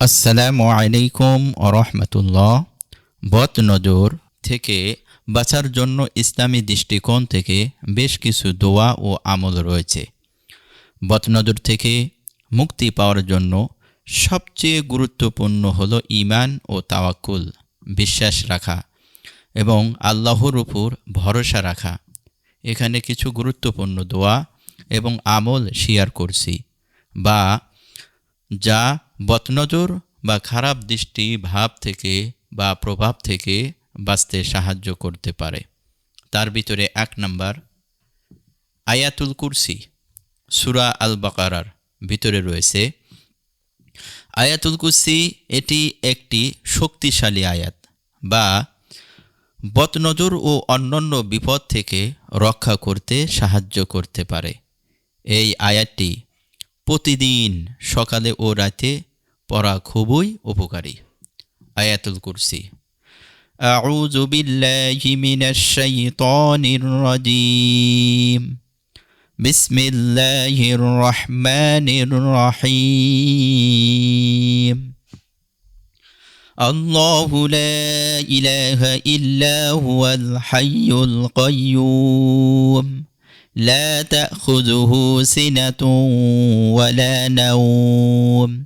আসসালামু আলাইকুম রহমতুল্লাহ। বদ নজর থেকে বাঁচার জন্য ইসলামী দৃষ্টিকোণ থেকে বেশ কিছু দোয়া ও আমল রয়েছে। বদনজর থেকে মুক্তি পাওয়ার জন্য সবচেয়ে গুরুত্বপূর্ণ হল ঈমান ও তাওয়াক্কুল, বিশ্বাস রাখা এবং আল্লাহর উপর ভরসা রাখা। এখানে কিছু গুরুত্বপূর্ণ দোয়া এবং আমল শেয়ার করছি বা যা বদনজর বা খারাপ দৃষ্টি ভাব থেকে বা প্রভাব থেকে বাঁচতে সাহায্য করতে পারে। তার ভিতরে এক নম্বর, আয়াতুল কুরসি, সুরা আল বাকারার ভিতরে রয়েছে। আয়াতুল কুরসি এটি একটি শক্তিশালী আয়াত বা বদনজর ও অন্যান্য বিপদ থেকে রক্ষা করতে সাহায্য করতে পারে। এই আয়াতটি প্রতিদিন সকালে ও রাতে পড়া খুবই উপকারী আয়াতুল কুরসি أعوذ بالله من الشيطان الرجيم بسم الله الرحمن الرحيم الله لا إله إلا هو الحي القيوم لا تأخذه سنة ولا نوم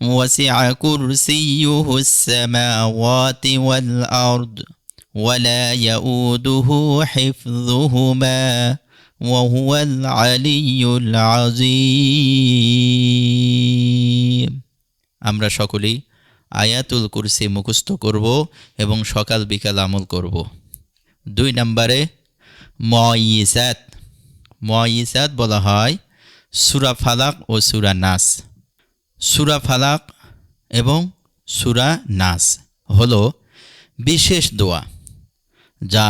وسع كرسيه السماوات والأرض ولا يؤوده حفظهما وهو العلي العظيم আমরা সকলেই আয়াতুল কুরসি মুখস্থ করব এবং সকাল বিকাল আমল করব দুই নম্বরে ময়িসাত ময়িসাত বলা হয় সুরা ফালাক ও সুরা নাস সুরা ফালাক এবং সুরা নাস হল বিশেষ দোয়া, যা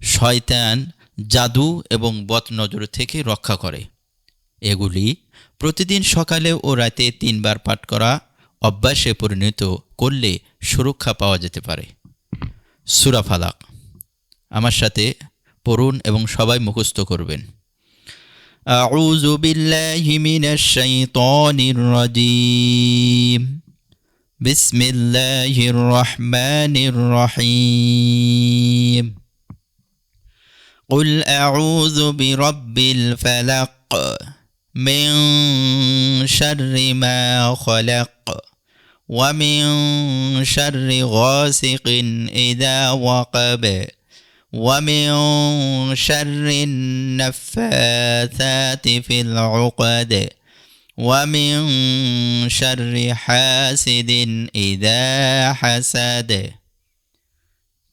শয়তান জাদু এবং বদনজর থেকে রক্ষা করে। এগুলি প্রতিদিন সকালে ও রাতে তিনবার পাঠ করা, অভ্যাসে পরিণত করলে সুরক্ষা পাওয়া যেতে পারে। সুরা ফালাক, আমার সাথে পড়ুন এবং সবাই মুখস্থ করবেন। أعوذ بالله من الشيطان الرجيم. بسم الله الرحمن الرحيم. قل أعوذ برب الفلق من شر ما خلق ومن شر غاسق إذا وقب. ومن شر النفاثات في العقد ومن شر حاسد إذا حسد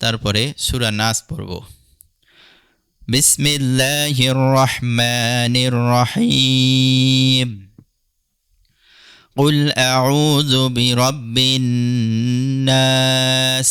তারপরে সূরা নাস পড়ব বিসমিল্লাহির রহমানির রহিম قل أعوذ برب الناس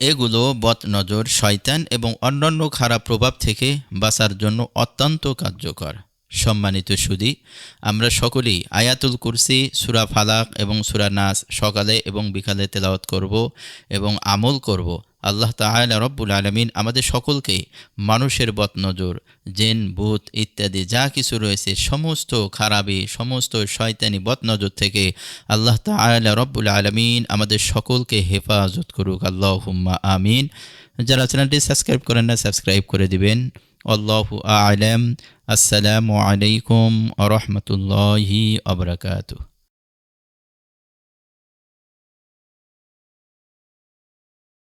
এগুলো বদনজর, শয়তান এবং অন্যান্য খারাপ প্রভাব থেকে বাঁচার জন্য অত্যন্ত কার্যকর। সম্মানিত সুদী, আমরা সকলেই আয়াতুল কুরসি, সুরা ফালাক এবং সুরা নাস সকালে এবং বিকালে তেলাওয়াত করব এবং আমল করব। আল্লাহ তাহলে রব্বুল আলমিন আমাদের সকলকে মানুষের বদনজর জেন, ভূত ইত্যাদি যা কিছু রয়েছে, সমস্ত খারাপি, সমস্ত শয়তানি বদনজর থেকে আল্লাহ তাহলে রব্বুল আলমিন আমাদের সকলকে হেফাজত করুক। আল্লাহ আমিন। যারা চ্যানেলটি সাবস্ক্রাইব করেন না, সাবস্ক্রাইব করে দিবেন। আল্লাহু আলম। আসসালামু আলাইকুম আ রহমতুল্লাহি আবরাকাতু